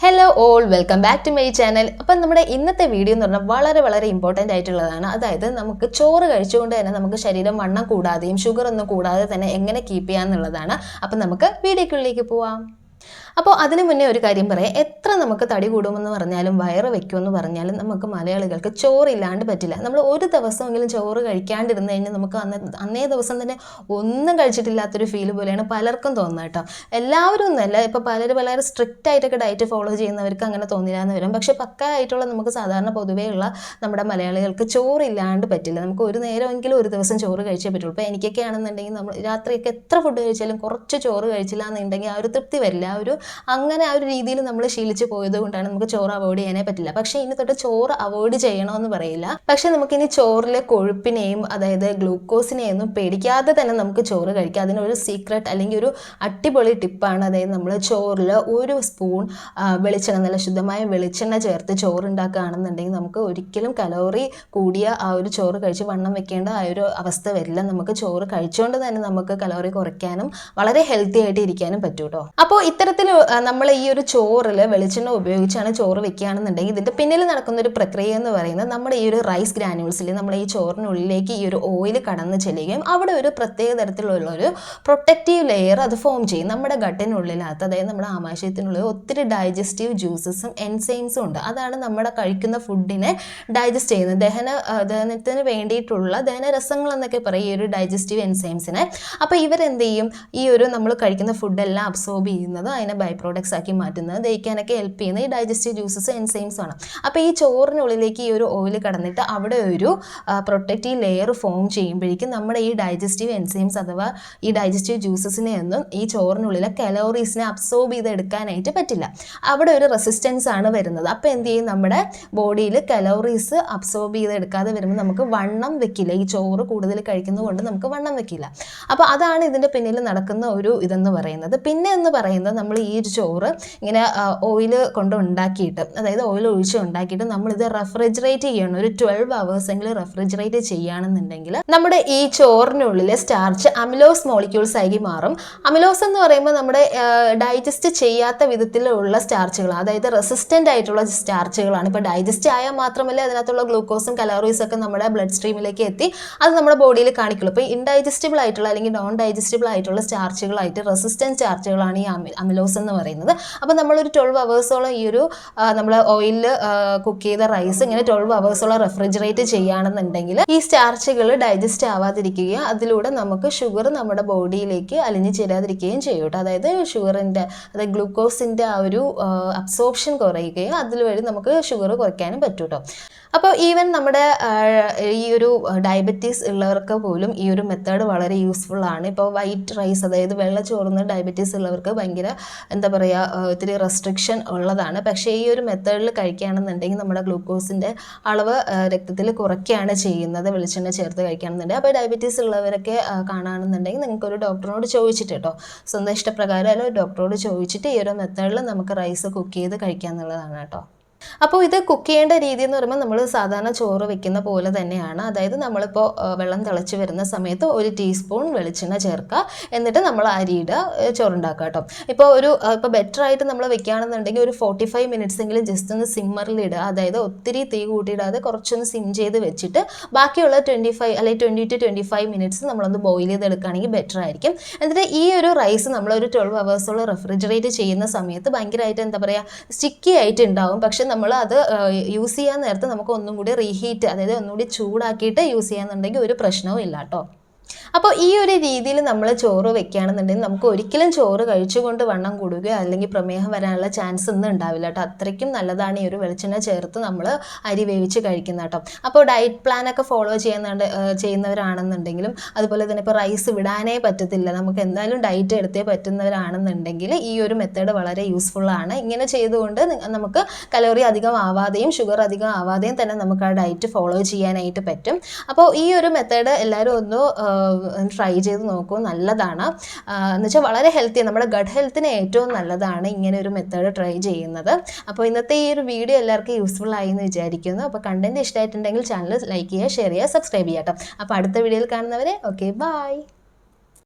Hello all welcome back to my channel അപ്പം നമ്മുടെ ഇന്നത്തെ വീഡിയോ എന്ന് പറഞ്ഞാൽ വളരെ വളരെ ഇമ്പോർട്ടന്റ് ആയിട്ടുള്ളതാണ്. അതായത് നമുക്ക് ചോറ് കഴിച്ചുകൊണ്ട് തന്നെ നമുക്ക് ശരീരം വണ്ണം കൂടാതെയും ഷുഗർ ഒന്നും കൂടാതെ തന്നെ എങ്ങനെ കീപ്പ് ചെയ്യാന്നുള്ളതാണ്. അപ്പം നമുക്ക് വീഡിയോക്കുള്ളിലേക്ക് പോവാം. അപ്പോൾ അതിനു മുന്നേ ഒരു കാര്യം പറയാം. എത്ര നമുക്ക് തടി കൂടുമെന്ന് പറഞ്ഞാലും വയറ് വെക്കുമെന്ന് പറഞ്ഞാലും നമുക്ക് മലയാളികൾക്ക് ചോറില്ലാണ്ട് പറ്റില്ല. നമ്മൾ ഒരു ദിവസമെങ്കിലും ചോറ് കഴിക്കാണ്ടിരുന്ന് കഴിഞ്ഞാൽ നമുക്ക് അന്ന് അന്നേ ദിവസം തന്നെ ഒന്നും കഴിച്ചിട്ടില്ലാത്തൊരു ഫീൽ പോലെയാണ് പലർക്കും തോന്നുന്നത് കേട്ടോ. എല്ലാവരും ഒന്നല്ല ഇപ്പോൾ പലരും വളരെ സ്ട്രിക്റ്റ് ആയിട്ടൊക്കെ ഡയറ്റ് ഫോളോ ചെയ്യുന്നവർക്ക് അങ്ങനെ തോന്നില്ല എന്ന് വരും. പക്ഷെ പക്ക ആയിട്ടുള്ള നമുക്ക് സാധാരണ പൊതുവേ ഉള്ള നമ്മുടെ മലയാളികൾക്ക് ചോറില്ലാണ്ട് പറ്റില്ല. നമുക്ക് ഒരു നേരമെങ്കിലും ഒരു ദിവസം ചോറ് കഴിച്ചേ പറ്റുള്ളൂ. ഇപ്പോൾ എനിക്കൊക്കെ ആണെന്നുണ്ടെങ്കിൽ നമ്മൾ രാത്രിയൊക്കെ എത്ര ഫുഡ് കഴിച്ചാലും കുറച്ച് ചോറ് കഴിച്ചില്ല എന്നുണ്ടെങ്കിൽ ആ ഒരു തൃപ്തി വരില്ല. ആ ഒരു അങ്ങനെ ആ ഒരു രീതിയിൽ നമ്മൾ ശീലിച്ച് പോയത് കൊണ്ടാണ് നമുക്ക് ചോറ് അവോയ്ഡ് ചെയ്യാനേ പറ്റില്ല. പക്ഷേ ഇനി തൊട്ട് ചോറ് അവോയ്ഡ് ചെയ്യണമെന്ന് പറയില്ല. പക്ഷേ നമുക്കിനി ചോറിലെ കൊഴുപ്പിനെയും അതായത് ഗ്ലൂക്കോസിനെയും ഒന്നും പേടിക്കാതെ തന്നെ നമുക്ക് ചോറ് കഴിക്കാം. അതിനൊരു സീക്രട്ട് അല്ലെങ്കിൽ ഒരു അടിപൊളി ടിപ്പാണ്. അതായത് നമ്മൾ ചോറിൽ ഒരു സ്പൂൺ വെളിച്ചെണ്ണ നല്ല ശുദ്ധമായ വെളിച്ചെണ്ണ ചേർത്ത് ചോറ് ഉണ്ടാക്കുകയാണെന്നുണ്ടെങ്കിൽ നമുക്ക് ഒരിക്കലും കലോറി കൂടിയ ആ ഒരു ചോറ് കഴിച്ച് വണ്ണം വെക്കേണ്ട ആ ഒരു അവസ്ഥ വരില്ല. നമുക്ക് ചോറ് കഴിച്ചുകൊണ്ട് തന്നെ നമുക്ക് കലോറി കുറയ്ക്കാനും വളരെ ഹെൽത്തി ആയിട്ട് ഇരിക്കാനും പറ്റൂട്ടോ. അപ്പോൾ ഇത്തരത്തിൽ നമ്മൾ ഈ ഒരു ചോറിൽ വെളിച്ചെണ്ണ ഉപയോഗിച്ചാണ് ചോറ് വെക്കുകയാണെന്നുണ്ടെങ്കിൽ ഇതിന്റെ പിന്നിൽ നടക്കുന്ന ഒരു പ്രക്രിയ എന്ന് പറയുന്നത് നമ്മുടെ ഈ ഒരു റൈസ് ഗ്രാനുൾസിൽ നമ്മൾ ഈ ചോറിനുള്ളിലേക്ക് ഈ ഒരു ഓയിൽ കടന്ന് ചെല്ലുകയും അവിടെ ഒരു പ്രത്യേക തരത്തിലുള്ള ഒരു പ്രൊട്ടക്റ്റീവ് ലെയർ അത് ഫോം ചെയ്യും. നമ്മുടെ ഗട്ടിനുള്ളിലകത്ത് അതായത് നമ്മുടെ ആമാശയത്തിനുള്ളിൽ ഒത്തിരി ഡൈജസ്റ്റീവ് ജ്യൂസസും എൻസൈംസും ഉണ്ട്. അതാണ് നമ്മുടെ കഴിക്കുന്ന ഫുഡിനെ ഡൈജസ്റ്റ് ചെയ്യുന്നത്. ദഹന ദഹനത്തിന് വേണ്ടിയിട്ടുള്ള ദഹനരസങ്ങൾ എന്നൊക്കെ പറയും ഈ ഒരു ഡൈജസ്റ്റീവ് എൻസൈംസിനെ അപ്പോൾ ഇവരെന്ത് ചെയ്യും? ഈ ഒരു നമ്മൾ കഴിക്കുന്ന ഫുഡെല്ലാം അബ്സോർബ് ചെയ്യുന്നത് അതിനെ ബൈ പ്രോഡക്ട്സ് ആക്കി മാറ്റുന്നത് ദഹിക്കാനൊക്കെ ഹെൽപ്പ് ചെയ്യുന്ന ഈ ഡൈജസ്റ്റീവ് ജ്യൂസസ് എൻസൈംസ് ആണ്. അപ്പോൾ ഈ ചോറിനുള്ളിലേക്ക് ഈ ഒരു ഓയിൽ കടന്നിട്ട് അവിടെ ഒരു പ്രൊട്ടക്റ്റീവ് ലെയർ ഫോം ചെയ്യുമ്പോഴേക്കും നമ്മുടെ ഈ ഡൈജസ്റ്റീവ് എൻസൈംസ് അഥവാ ഈ ഡൈജസ്റ്റീവ് ജ്യൂസസിനെ ഒന്നും ഈ ചോറിനുള്ളിലെ കലോറീസിനെ അബ്സോർബ് ചെയ്തെടുക്കാനായിട്ട് പറ്റില്ല. അവിടെ ഒരു റെസിസ്റ്റൻസ് ആണ് വരുന്നത്. അപ്പോൾ എന്ത് ചെയ്യും? നമ്മുടെ ബോഡിയിൽ കലോറീസ് അബ്സോർബ് ചെയ്തെടുക്കാതെ വരുമ്പോൾ നമുക്ക് വണ്ണം വെക്കില്ല. ഈ ചോറ് കൂടുതൽ കഴിക്കുന്നത് കൊണ്ട് നമുക്ക് വണ്ണം വെക്കില്ല. അപ്പോൾ അതാണ് ഇതിന്റെ പിന്നിൽ നടക്കുന്ന ഒരു ഇതെന്ന് പറയുന്നത്. പിന്നെ എന്ന് പറയുന്നത് നമ്മൾ ഒരു ചോറ് ഇങ്ങനെ ഓയിൽ കൊണ്ട് ഉണ്ടാക്കിയിട്ട് അതായത് ഓയിൽ ഒഴിച്ച് ഉണ്ടാക്കിയിട്ട് നമ്മളിത് റെഫ്രിജറേറ്റ് ചെയ്യണം. ഒരു ട്വൽവ് അവേഴ്സ് എങ്കിലും റെഫ്രിജറേറ്റ് ചെയ്യുകയാണെന്നുണ്ടെങ്കിൽ നമ്മുടെ ഈ ചോറിനുള്ളിൽ സ്റ്റാർച്ച് അമിലോസ് മോളിക്യൂൾസ് ആയി മാറും. അമിലോസ് എന്ന് പറയുമ്പോൾ നമ്മുടെ ഡൈജസ്റ്റ് ചെയ്യാത്ത വിധത്തിലുള്ള സ്റ്റാർച്ചുകൾ അതായത് റെസിസ്റ്റന്റ് ആയിട്ടുള്ള സ്റ്റാർച്ചുകളാണ് ഇപ്പോൾ ഡൈജസ്റ്റ് ആയാൽ മാത്രമല്ല അതിനകത്തുള്ള ഗ്ലൂക്കോസും കലോറീസ് ഒക്കെ നമ്മുടെ ബ്ലഡ് സ്ട്രീമിലേക്ക് എത്തി. അത് നമ്മുടെ ബോഡിയിൽ കാണിക്കുള്ളൂ. ഇപ്പോൾ ഇൻഡൈജസ്റ്റബിൾ ആയിട്ടുള്ള അല്ലെങ്കിൽ നോൺ ഡൈജസ്റ്റബിൾ ആയിട്ടുള്ള സ്റ്റാർച്ചുകളായിട്ട് റെസിസ്റ്റന്റ് സ്റ്റാർച്ചുകളാണ് ഈ അമി എന്ന് പറയുന്നത്. അപ്പോൾ നമ്മളൊരു ട്വൽവ് അവേഴ്സോളം ഈ ഒരു നമ്മൾ ഓയിലിൽ കുക്ക് ചെയ്ത റൈസ് ഇങ്ങനെ ട്വൽവ് അവേഴ്സോളം റെഫ്രിജറേറ്റ് ചെയ്യുകയാണെന്നുണ്ടെങ്കിൽ ഈ സ്റ്റാർച്ചുകൾ ഡൈജസ്റ്റ് ആവാതിരിക്കുകയും അതിലൂടെ നമുക്ക് ഷുഗർ നമ്മുടെ ബോഡിയിലേക്ക് അലിഞ്ഞു ചേരാതിരിക്കുകയും ചെയ്യും കേട്ടോ. അതായത് ഷുഗറിന്റെ അതായത് ഗ്ലൂക്കോസിന്റെ ആ ഒരു അബ്സോർപ്ഷൻ കുറയുകയും അതിലുവഴി നമുക്ക് ഷുഗർ കുറയ്ക്കാനും പറ്റും അപ്പോൾ ഈവൻ നമ്മുടെ ഈ ഒരു ഡയബറ്റീസ് ഉള്ളവർക്ക് പോലും ഈ ഒരു മെത്തേഡ് വളരെ യൂസ്ഫുൾ ആണ്. ഇപ്പോൾ വൈറ്റ് റൈസ് അതായത് വെള്ള ചോറുന്ന ഡയബറ്റീസ് ഉള്ളവർക്ക് ഭയങ്കര എന്താ പറയുക ഇത്തിരി റെസ്ട്രിക്ഷൻ ഉള്ളതാണ്. പക്ഷേ ഈ ഒരു മെത്തേഡിൽ കഴിക്കുകയാണെന്നുണ്ടെങ്കിൽ നമ്മുടെ ഗ്ലൂക്കോസിന്റെ അളവ് രക്തത്തിൽ കുറയ്ക്കുകയാണ് ചെയ്യുന്നത് വെളിച്ചെണ്ണ ചേർത്ത് കഴിക്കുകയാണെന്നുണ്ടെങ്കിൽ. അപ്പോൾ ഡയബറ്റീസ് ഉള്ളവരൊക്കെ കാണുകയാണെന്നുണ്ടെങ്കിൽ നിങ്ങൾക്ക് ഒരു ഡോക്ടറിനോട് ചോദിച്ചിട്ട് കേട്ടോ. സ്വന്തം ഇഷ്ടപ്രകാരം അല്ലെങ്കിൽ ഡോക്ടറോട് ചോദിച്ചിട്ട് ഈ ഒരു മെത്തേഡിൽ നമുക്ക് റൈസ് കുക്ക് ചെയ്ത് കഴിക്കുക എന്നുള്ളതാണ് കേട്ടോ. അപ്പോൾ ഇത് കുക്ക് ചെയ്യേണ്ട രീതി എന്ന് പറയുമ്പോൾ നമ്മൾ സാധാരണ ചോറ് വെക്കുന്ന പോലെ തന്നെയാണ്. അതായത് നമ്മളിപ്പോൾ വെള്ളം തിളച്ച് വരുന്ന സമയത്ത് ഒരു ടീസ്പൂൺ വെളിച്ചെണ്ണ ചേർക്കുക. എന്നിട്ട് നമ്മൾ അരിയുടെ ആ, ചോറുണ്ടാക്കുക കേട്ടോ. ഇപ്പോൾ ഒരു ഇപ്പോൾ ബെറ്റർ ആയിട്ട് നമ്മൾ വെക്കുകയാണെന്നുണ്ടെങ്കിൽ ഒരു ഫോർട്ടി ഫൈവ് മിനിറ്റ്സ് എങ്കിലും ജസ്റ്റ് ഒന്ന് സിമ്മറിൽ ഇടുക. അതായത് ഒത്തിരി തീ കൂട്ടിയിടാതെ കുറച്ചൊന്ന് സിം ചെയ്ത് വെച്ചിട്ട് ബാക്കിയുള്ള ട്വന്റി ഫൈവ് അല്ലെങ്കിൽ twenty two twenty five minutes നമ്മളൊന്ന് ബോയിൽ ചെയ്തെടുക്കുകയാണെങ്കിൽ ബെറ്റർ ആയിരിക്കും. എന്നിട്ട് ഈ ഒരു റൈസ് നമ്മളൊരു ട്വൽവ് അവേഴ്സോളം റെഫ്രിജറേറ്റ് ചെയ്യുന്ന സമയത്ത് ഭയങ്കരമായിട്ട് എന്താ പറയുക സ്റ്റിക്കി ആയിട്ട് ഉണ്ടാവും പക്ഷെ നമ്മൾ അത് യൂസ് ചെയ്യാൻ നേരത്ത് നമുക്ക് ഒന്നും കൂടി റീഹീറ്റ് അതായത് ഒന്നുകൂടി ചൂടാക്കിയിട്ട് യൂസ് ചെയ്യാന്നുണ്ടെങ്കിൽ ഒരു പ്രശ്നവും ഇല്ല കേട്ടോ അപ്പോൾ ഈ ഒരു രീതിയിൽ നമ്മൾ ചോറ് വെക്കുകയാണെന്നുണ്ടെങ്കിൽ നമുക്ക് ഒരിക്കലും ചോറ് കഴിച്ചുകൊണ്ട് വണ്ണം കൂടുകയോ അല്ലെങ്കിൽ പ്രമേഹം വരാനുള്ള ചാൻസ് ഒന്നും ഉണ്ടാവില്ല കേട്ടോ. അത്രയ്ക്കും നല്ലതാണ് ഈ ഒരു വെളിച്ചെണ്ണ ചേർത്ത് നമ്മൾ അരി വേവിച്ച് കഴിക്കുന്ന കേട്ടോ. അപ്പോൾ ഡയറ്റ് പ്ലാനൊക്കെ ഫോളോ ചെയ്യുന്നുണ്ട് ചെയ്യുന്നവരാണെന്നുണ്ടെങ്കിലും അതുപോലെ തന്നെ ഇപ്പോൾ റൈസ് വിടാനേ പറ്റത്തില്ല. നമുക്ക് എന്തായാലും ഡയറ്റ് എടുത്തേ പറ്റുന്നവരാണെന്നുണ്ടെങ്കിൽ ഈ ഒരു മെത്തേഡ് വളരെ യൂസ്ഫുൾ ആണ്. ഇങ്ങനെ ചെയ്തുകൊണ്ട് നമുക്ക് കലോറി അധികം ആവാതെയും ഷുഗർ അധികം ആവാതെയും തന്നെ നമുക്ക് ആ ഡയറ്റ് ഫോളോ ചെയ്യാനായിട്ട് പറ്റും. അപ്പോൾ ഈ ഒരു മെത്തേഡ് എല്ലാവരും ഒന്ന് ട്രൈ ചെയ്ത് നോക്കൂ നല്ലതാണ്. എന്ന് വെച്ചാൽ വളരെ ഹെൽത്തി നമ്മുടെ ഗഡ് ഹെൽത്തിന് ഏറ്റവും നല്ലതാണ് ഇങ്ങനെ ഒരു മെത്തേഡ് ട്രൈ ചെയ്യുന്നത്. അപ്പോൾ ഇന്നത്തെ ഈ ഒരു വീഡിയോ എല്ലാവർക്കും യൂസ്ഫുൾ ആയി എന്ന് വിചാരിക്കുന്നു. അപ്പോൾ കണ്ടന്റ് ഇഷ്ടമായിട്ടുണ്ടെങ്കിൽ ചാനൽ ലൈക്ക് ചെയ്യുക ഷെയർ ചെയ്യുക സബ്സ്ക്രൈബ് ചെയ്യാം കേട്ടോ. അപ്പോൾ അടുത്ത വീഡിയോയിൽ കാണുന്നവരെ ഓക്കെ ബൈ